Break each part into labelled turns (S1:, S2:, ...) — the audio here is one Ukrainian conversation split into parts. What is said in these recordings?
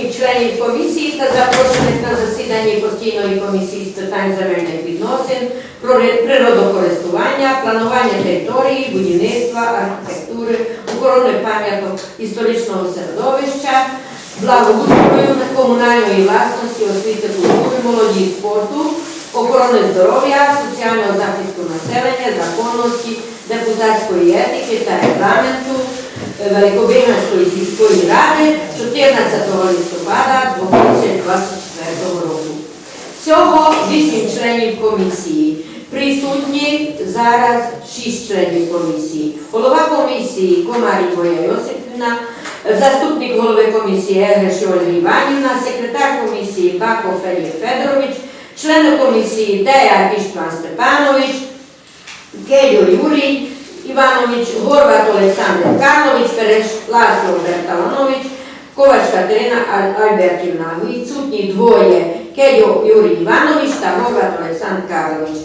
S1: присутніх членів комісії та запрошених на засіданні постійної комісії з питань земельних відносин, природокористування, планування території, будівництва, архітектури, охорони пам'яток історичного середовища, благоустрою комунальної власності, освіти, культури, молоді спорту, охорони здоров'я, соціального захисту населення, законності, депутатської етики та регламенту е, сільської ради 14 листопада 2024 року. Всього 8 членів комісії. Присутні зараз 6 членів комісії. Голова комісії Комар Ігоря Йосипівна, заступник голови комісії Егреш Ольга Іванівна, секретар комісії Баков Федір Федорович, члени комісії Деяк Іштван Степанович, Гельо Юрій Іванович, Горват Олександр Карлович, Переш Ласло Берталанович, Ковач Катерина Аль- Альбертівна. Відсутні двоє Кельо Юрій Іванович та Горват Олександр Карлович.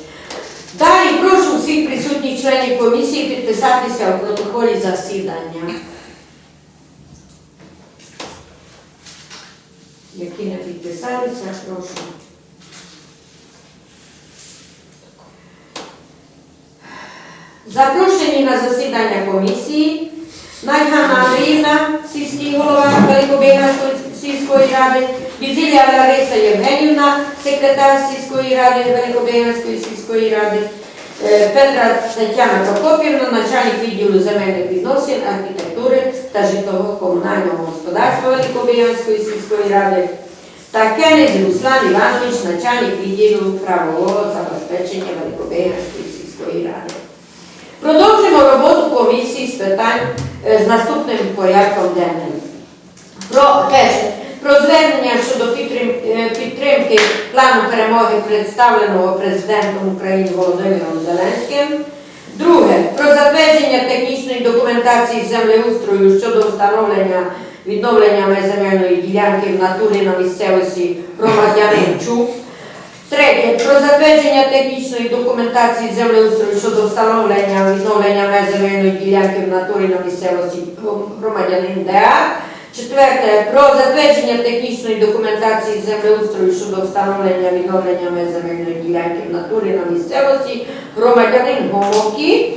S1: Далі прошу всіх присутніх членів комісії підписатися у протоколі засідання. Які не підписалися, прошу. Запрошені на засідання комісії Найхана Андріївна, сільський голова Великобиганської сільської ради, Бізілія Лариса Євгенівна, секретар сільської ради Великобиганської сільської ради, е, Петра Тетяна Прокопівна, начальник відділу земельних відносин, архітектури та житлово-комунального господарства Великобиганської сільської ради, та Кенець Руслан Іванович, начальник відділу правового забезпечення Великобиганської сільської ради. Комісії з питань е, з наступним порядком денним. Про перше, про звернення щодо е, підтримки плану перемоги, представленого президентом України Володимиром Зеленським. Друге, про затвердження технічної документації землеустрою щодо встановлення відновлення земельної ділянки в натурі на місцевості громадянин Чук. Третє. Про затвердження технічної документації землеустрою щодо встановлення відновлення меж земельної ділянки в натурі на місцевості громадянин ДА. Четверте. Про затвердження технічної документації землеустрою щодо встановлення відновлення меж земельної ділянки в натурі на місцевості громадянин Гомокі.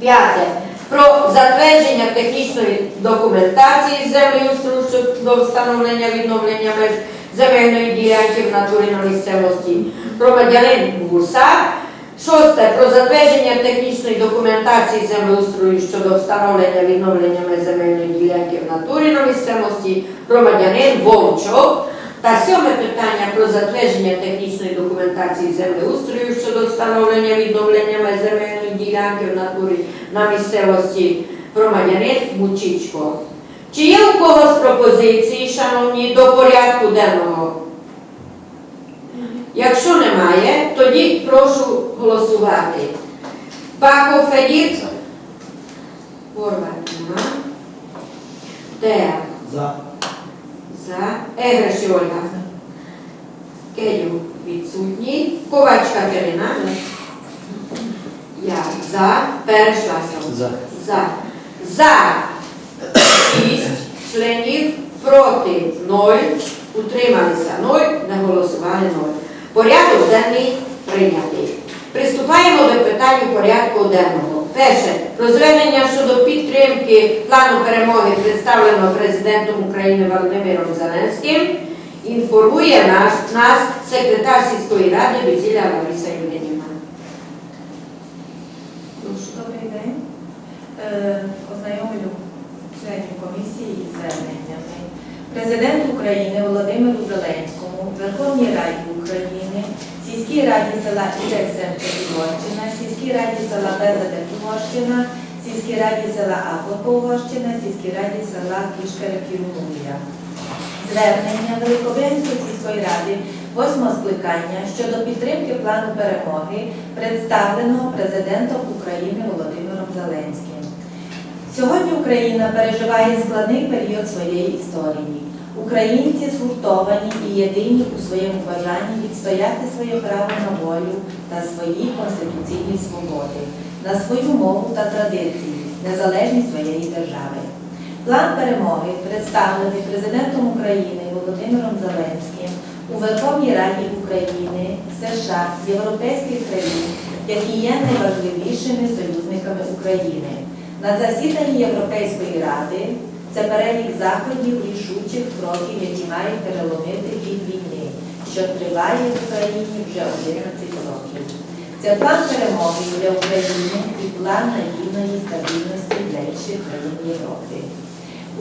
S1: П'яте. Про затвердження технічної документації землеустрою щодо встановлення відновлення меж земельної ділянки в натурі на місцевості громадянин Гусак. Шосте. Про затвердження технічної документації землеустрою щодо встановлення відновлення земельної ділянки в натурі на місцевості громадянин Вовчок. Та сьоме питання про затвердження технічної документації землеустрою щодо встановлення відновлення земельної ділянки в натурі на місцевості громадянин Мучичко. Чи є у когось пропозиції, шановні, до порядку денного? Якщо немає, тоді прошу голосувати. Баков Федір. Горват нема. Теа.
S2: За.
S1: За. Егреш Ольга. Кедю відсутній. Ковач Катерина. Я за. Перешлася.
S2: За.
S1: За. За. Шість членів. Проти ноль. Утрималися ноль. Не голосували ноль. Порядок денний прийнятий. Приступаємо до питань порядку денного. Перше. Про звернення щодо підтримки плану перемоги, представленого президентом України Володимиром Зеленським. Інформує наш, нас секретар сільської ради Візіля Лариса Євгенівна.
S3: Добрий день. Е, Ознайомлю членів комісії із зверненнями. Президенту України Володимиру Зеленському, Верховній Раді України, сільській раді села Ілексем-Угорщина, сільській раді села Безадек-Угорщина, сільській раді села Аклопо-Угорщина, сільській раді села Кішкарик-Румунія. Звернення Великобрянської сільської ради восьмого скликання щодо підтримки плану перемоги, представленого президентом України Володимиром Зеленським. Сьогодні Україна переживає складний період своєї історії. Українці згуртовані і єдині у своєму бажанні відстояти своє право на волю та свої конституційні свободи, на свою мову та традиції, незалежність своєї держави. План перемоги представлений президентом України Володимиром Зеленським у Верховній Раді України, США, європейських країн, які є найважливішими союзниками України. На засіданні Європейської ради це перелік заходів рішучих кроків, які мають переломити хід війни, що триває в Україні вже 11 років. Це план перемоги для України і план надійної стабільності для інших країн Європи.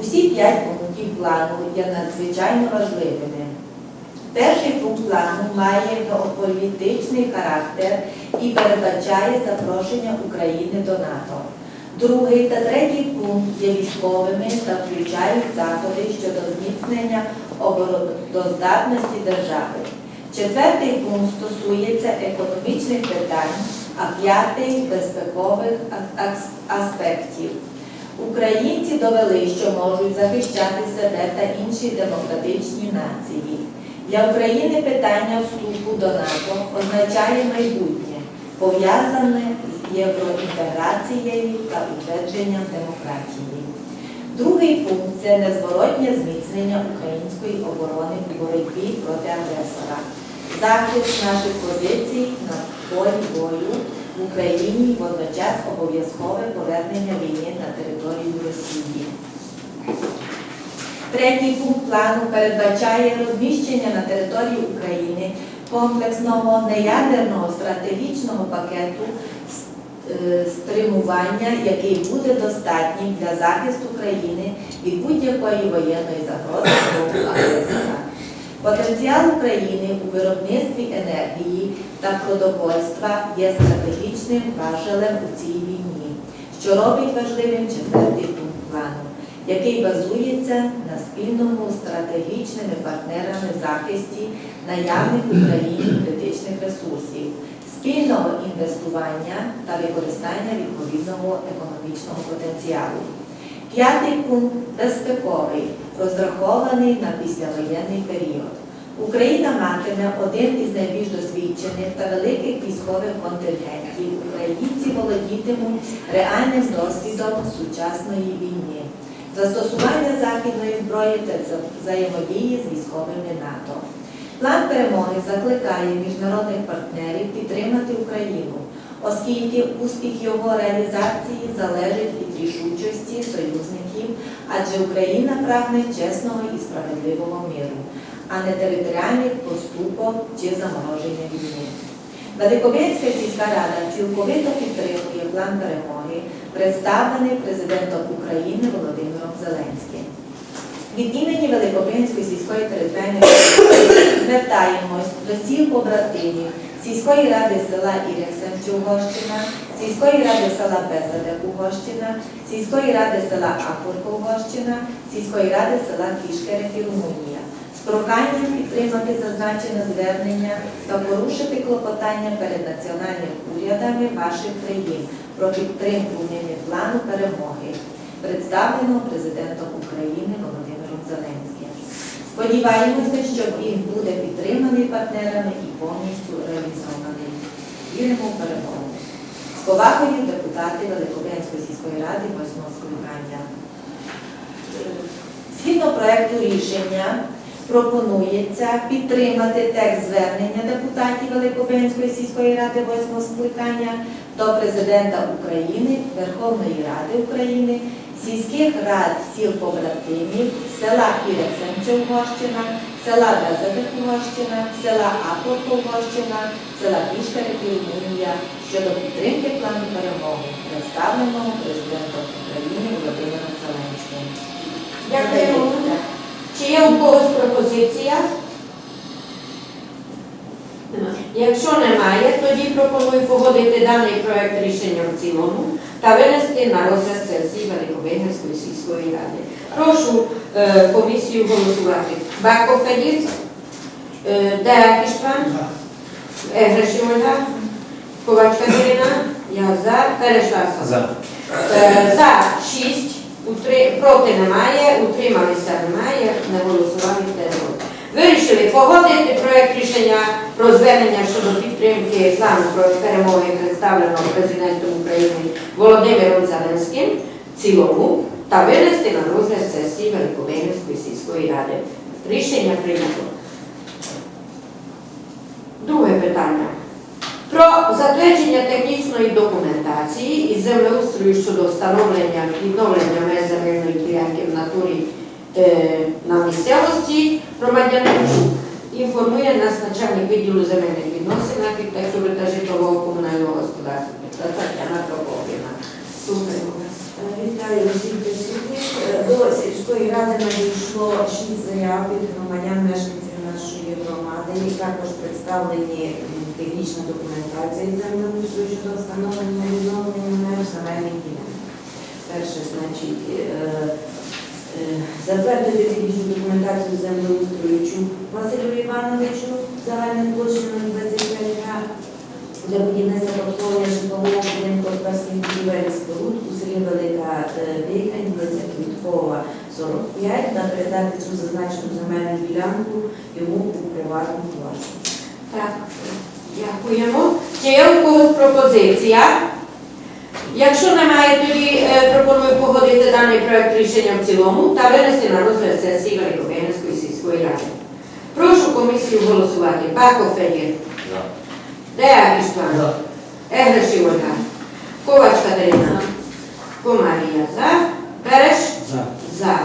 S3: Усі п'ять пунктів плану є надзвичайно важливими. Перший пункт плану має геополітичний характер і передбачає запрошення України до НАТО. Другий та третій пункт є військовими та включають заходи щодо зміцнення обороноздатності держави. Четвертий пункт стосується економічних питань, а п'ятий безпекових аспектів. Українці довели, що можуть захищати себе та інші демократичні нації. Для України питання вступу до НАТО означає майбутнє, пов'язане євроінтеграцією та утвердженням демократії. Другий пункт це незворотнє зміцнення української оборони у боротьбі проти агресора, захист наших позицій на полі бою в Україні, водночас обов'язкове повернення війни на територію Росії. Третій пункт плану передбачає розміщення на території України комплексного неядерного стратегічного пакету стримування, який буде достатнім для захисту країни від будь-якої воєнної загрози агресора. Потенціал України у виробництві енергії та продовольства є стратегічним важелем у цій війні, що робить важливим четвертий пункт плану, який базується на спільному стратегічними партнерами захисті наявних в Україні критичних ресурсів, спільного інвестування та використання відповідного економічного потенціалу. П'ятий пункт безпековий, розрахований на післявоєнний період. Україна матиме один із найбільш досвідчених та великих військових контингентів. Українці володітимуть реальним досвідом сучасної війни, застосування західної зброї та взаємодії з військовими НАТО. План перемоги закликає міжнародних партнерів підтримати Україну, оскільки успіх його реалізації залежить від рішучості союзників, адже Україна прагне чесного і справедливого миру, а не територіальних поступок чи замороження війни. Великобрянська сільська рада цілковито підтримує план перемоги, представлений президентом України Володимиром Зеленським. Від імені Великобринської сільської територіальної звертаємось до сіл побратимів сільської ради села Ірексенчі Угорщина, сільської ради села Бесаде Угорщина, сільської ради села Апурко Угорщина, сільської ради села Кішкерехи Румунія. З проханням підтримати зазначене звернення та порушити клопотання перед національними урядами ваших країн про підтримку плану перемоги представленого президентом України Зеленським. Сподіваємося, що він буде підтриманий партнерами і повністю реалізований. Віримо в перемогу. З повагою депутати Великобрянської сільської ради 8 скликання. Е, Згідно проекту рішення пропонується підтримати текст звернення депутатів Великобрянської сільської ради 8 скликання до Президента України, Верховної Ради України, сільських рад сіл побратимів, села Ірексенче Угорщина, села Безадик Угорщина, села Апорко Угорщина, села Пішкарики Румунія щодо підтримки плану перемоги, представленого президентом України Володимиром Зеленським.
S1: Дякую. Чи є у когось пропозиція? Якщо немає, тоді пропоную погодити даний проект рішення в цілому та винести на розгляд сесії Великовигірської сільської ради. Прошу е, комісію голосувати. Бако Федір, е, Деяк Іштван, Егреш Ольга, Ковачка Ірина, я за, Перешласа.
S2: За.
S1: Е, За 6, проти немає, утрималися немає, не голосували теж. Вирішили погодити проект рішення про звернення щодо підтримки плану про перемоги, представленого президентом України Володимиром Зеленським цілому та винести на розгляд сесії Великобегівської сільської ради. Рішення прийнято. Друге питання. Про затвердження технічної документації із землеустрою щодо встановлення відновлення меж земельної ділянки в натурі е, на місцевості громадянин Жук. Інформує нас начальник відділу земельних відносин, архітектури та житлового комунального господарства Тетяна вас.
S2: Вітаю усіх присутніх. До сільської ради надійшло шість заяв від громадян мешканців нашої громади, і також представлені технічна документація землеустрою щодо встановлення відновлення меж земельних ділянок. Перше, значить, е, затвердити технічну документацію землеустроючу Василю Івановичу загальною площею 25 га для будівництва обслуговування житлового будинку господарських будівель споруд у селі Велика Дикань, вулиця Квіткова, 45, та передати цю зазначену земельну ділянку йому у приватну власність.
S1: Так, дякуємо. Чи є у когось пропозиція? Якщо немає, тоді е, пропоную погодити даний проект рішення в цілому та винести на розгляд сесії Великобегівської сільської ради. Прошу комісію голосувати. Бако Федір. Дея Іштван, Егреш Ольга, Ковач Катерина, Комарія. За, Береш?
S4: За.
S1: за.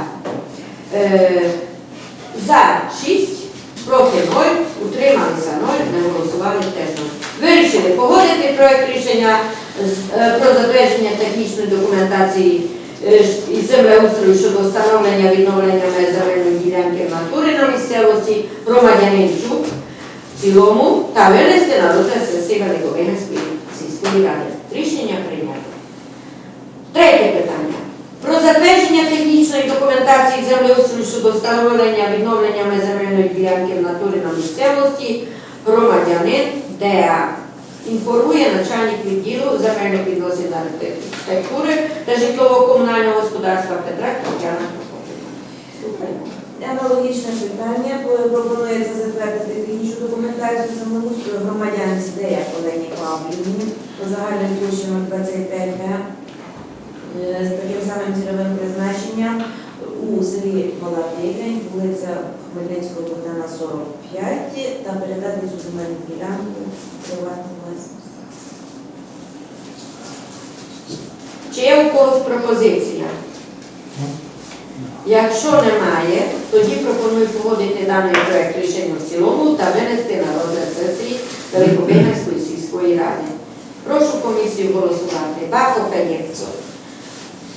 S1: Е, за 6, проти 0, утрималися 0, не голосували. Теж Вирішили погодити проект рішення про затвердження технічної документації е, із землеустрою щодо встановлення відновлення земельної ділянки в натурі на місцевості громадянин Чук в цілому та винести на розгляд сесії Великобегинської сільської ради. Рішення прийнято. Третє питання. Про затвердження технічної документації землеустрою щодо встановлення відновлення земельної ділянки в натурі на місцевості громадянин ДА. Інформує начальник відділу земельних відносин та архітектури та житлово-комунального господарства Петра Тетяна.
S2: Аналогічне питання Про- пропонується затвердити технічну документацію землеустрою громадянці Дея Олені Павлівні по загальною площею 25 га е, з таким самим цільовим призначенням у селі Мала вулиця Хмельницького Богдана 45 та передати земельну ділянку приватну власність.
S1: Чи є у когось пропозиція? Якщо немає, тоді пропоную погодити даний проект рішення в цілому та винести на розгляд сесії Великобинської сільської ради. Прошу комісію голосувати. Бако Федір.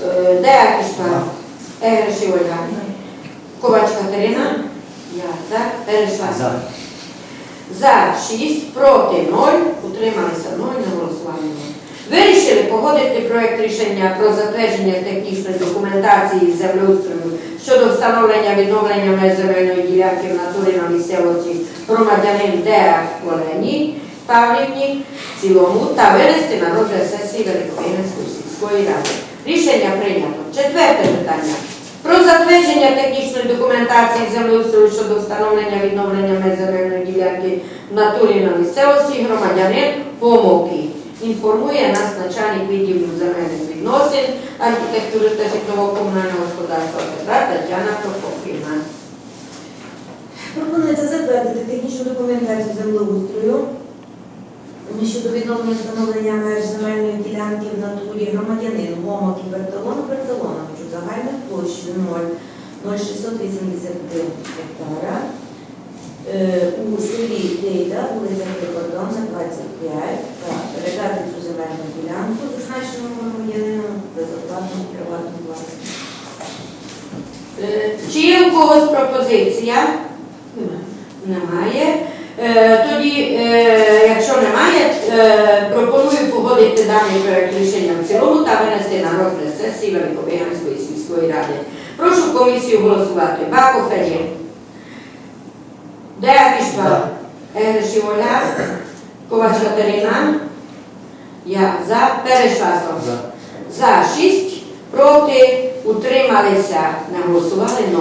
S1: Е, Дея Кішпа. Егреш Ольга. Ковач Катерина. Я за. Перейшла.
S4: За.
S1: За 6, проти 0, утрималися 0, не голосували 0. Вирішили погодити проект рішення про затвердження технічної документації з землеустрою щодо встановлення відновлення меж земельної ділянки в натурі на місцевості громадянин ДР Олені Павлівні в цілому та винести на розгляд сесії Великобинської сільської ради. Рішення прийнято. Четверте питання. Про затвердження технічної документації землеустрою щодо встановлення відновлення меж земельної ділянки в натурі на місцевості громадянин Помоки. Інформує нас начальник відділу земельних відносин, архітектури та житлового комунального господарства Петра Тетяна Прокопівна.
S2: Пропонується затвердити технічну документацію землеустрою щодо відновлення встановлення меж земельної ділянки в натурі громадянин Момок і Бертолону Бертолоновичу загальною площею 0,0681 гектара е, у селі Дейда, вулиця Прикордонна, 25, та передати цю земельну ділянку зазначеному громадянину безоплатну приватну власність.
S1: Е, Чи є у когось пропозиція? Немає. Е, Тоді, е, якщо немає, е, пропоную погодити даний проект рішення в цілому та винести на розгляд сесії Великобиганської сільської ради. Прошу комісію голосувати. Бако Федір. Дея Кішпа. Егреш Оля. Ковач Катерина. Я за. Перешласов.
S4: За.
S1: За 6, проти, утрималися, не голосували 0.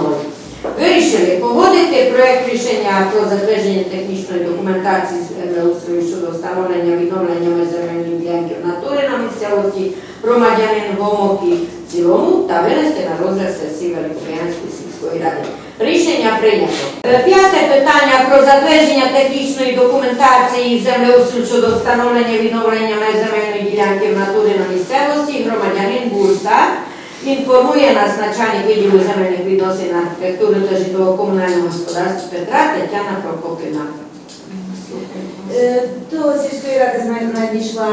S1: Вирішили погодити проект рішення про затвердження технічної документації з землеустрою щодо встановлення відновлення меж земельної ділянки в натурі на місцевості громадянин Гомокі в цілому та винести на розгляд сесії Великобіянської сільської ради. Рішення прийнято. Е, П'яте питання про затвердження технічної документації землеустрою щодо встановлення відновлення меж земельної ділянки в на місцевості громадянин Бурса інформує нас начальник відділу земельних відносин архітектури та житлово-комунального господарства Петра Тетяна Прокопівна.
S2: Е, До сільської ради знаєте, надійшла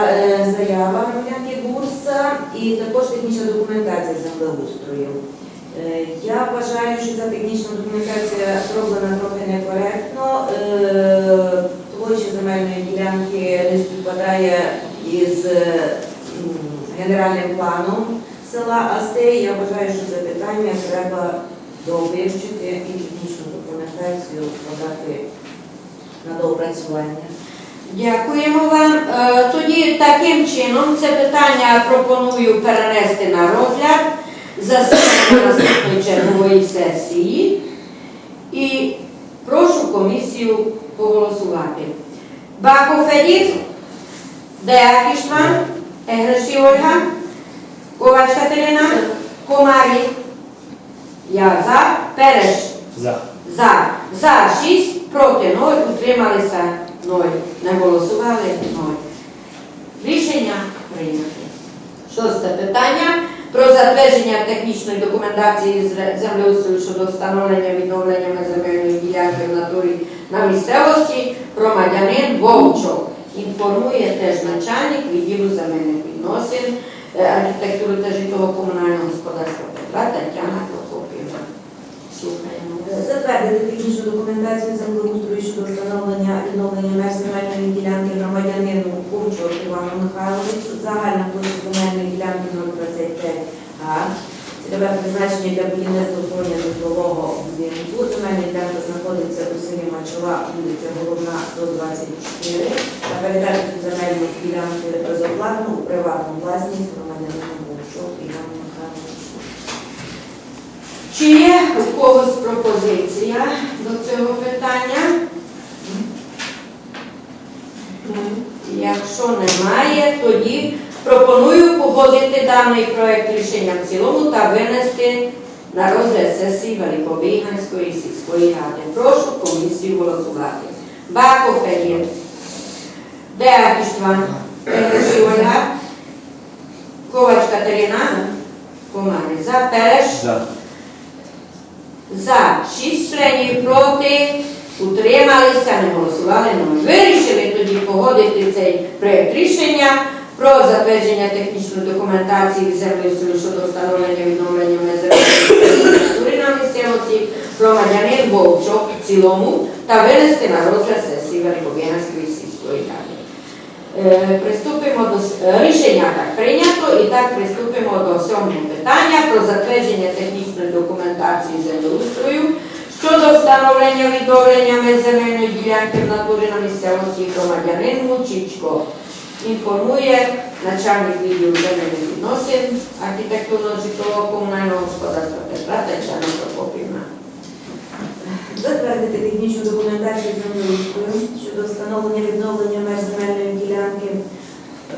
S2: заява громадянки Бурса і також технічна документація землеустрою. Я вважаю, що ця технічна документація зроблена трохи некоректно. Площа земельної ділянки не співпадає із генеральним планом села Астей. Я вважаю, що це питання треба довивчити і технічну документацію подати на доопрацювання.
S1: Дякуємо вам. Е, Тоді таким чином це питання пропоную перенести на розгляд засідання наступної чергової сесії. І прошу комісію поголосувати. Баков Федір, Деяк Іштван, Егреші Ольга, Ковач Катерина, Комарі, я за, Переш
S4: За.
S1: за. За 6, проти 0, утрималися 0. Не голосували 0. Рішення прийняте. Шосте питання про затвердження технічної документації землеустрою щодо встановлення відновлення земельної ділянки в натурі на місцевості громадянин Вовчок. Інформує теж начальник відділу земельних відносин, архітектури та житлово-комунального господарства Петра Тетяна Прокопівна. Слухаємо.
S2: Затвердити технічну документацію землеустрою щодо встановлення відновлення меж земельної ділянки громадянину Курчу Івану Михайловичу, загальна площа земельної ділянки 025 га, цільове призначення для будівництва створення житлового будинку. Земельна ділянка знаходиться у селі Мачова, вулиця Головна, 124, та передати земельну ділянку безоплатно у приватну власність громадянину Курчук Івану Михайловичу.
S1: Чи є у когось пропозиція до цього питання? Якщо немає, тоді пропоную погодити даний проект рішення в цілому та винести на розгляд сесії Великобіганської сільської ради. Прошу комісію голосувати. Бако Федір, Деак Іштван, Егеші Ольга, Ковач Катерина, Комари. За. Переш,
S4: За.
S1: за. 6 членів проти, утрималися, не голосували. нуль. Вирішили тоді погодити цей проєкт рішення про затвердження технічної документації землеустрою щодо встановлення відновлення землі на місцевості громадянин Вовчок в цілому та винести на розгляд сесії Великоб'янської сільської ради. Е, Приступимо до е, рішення так прийнято і так приступимо до сьомого питання про затвердження технічної документації землеустрою щодо встановлення відновлення земельної ділянки в натурі на місцевості громадянин Мучичко. Інформує начальник відділу земельних відносин архітектурно-житлового комунального господарства Петра Тетяна Прокопівна.
S2: Затвердити технічну документацію землеустрою щодо встановлення відновлення меж земельної ділянки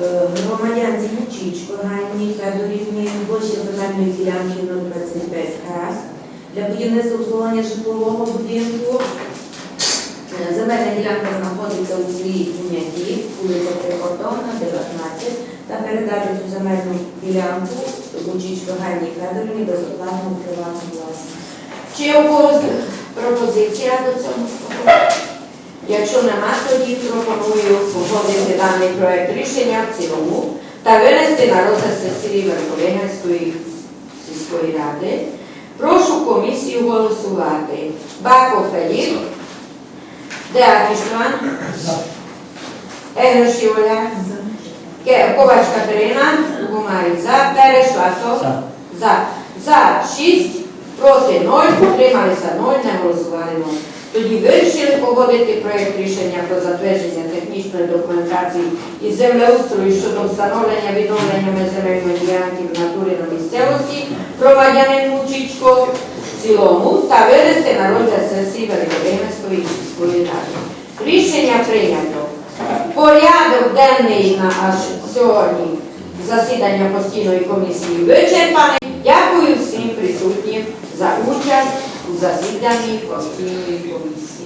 S2: е, громадянці Мучичко Ганні Федорівні, площі земельної ділянки 025 га для будівництва обслуговування житлового будинку. Е, Земельна ділянка знаходиться у селі Куняті, вулиця Прикордонна, 19, та передати цю земельну ділянку Мучичко Ганні Федорівні безоплатно у приватну власність.
S1: Чи є у когось пропозиція до цього? Якщо нема, тоді пропоную погодити даний проект рішення в цілому та винести на розгляд сесії Верховенської сільської ради. Прошу комісію голосувати. Бако Феліп, Деак Егроші Оля, Ковач Катерина, Гумарі за, Переш Ласо,
S4: За.
S1: за. За 6, проти 0, утрималися 0, не голосували 0. Тоді вирішили погодити проєкт рішення про затвердження технічної документації із землеустрою щодо встановлення відновлення земельної ділянки в натурі на місцевості громадянин Мучичко в цілому та винести на розгляд сесії Великобринської сільської ради. Рішення прийнято. Порядок денний на аж сьогодні засідання постійної комісії вичерпаний. присутнім за участь у засіданні постійної комісії.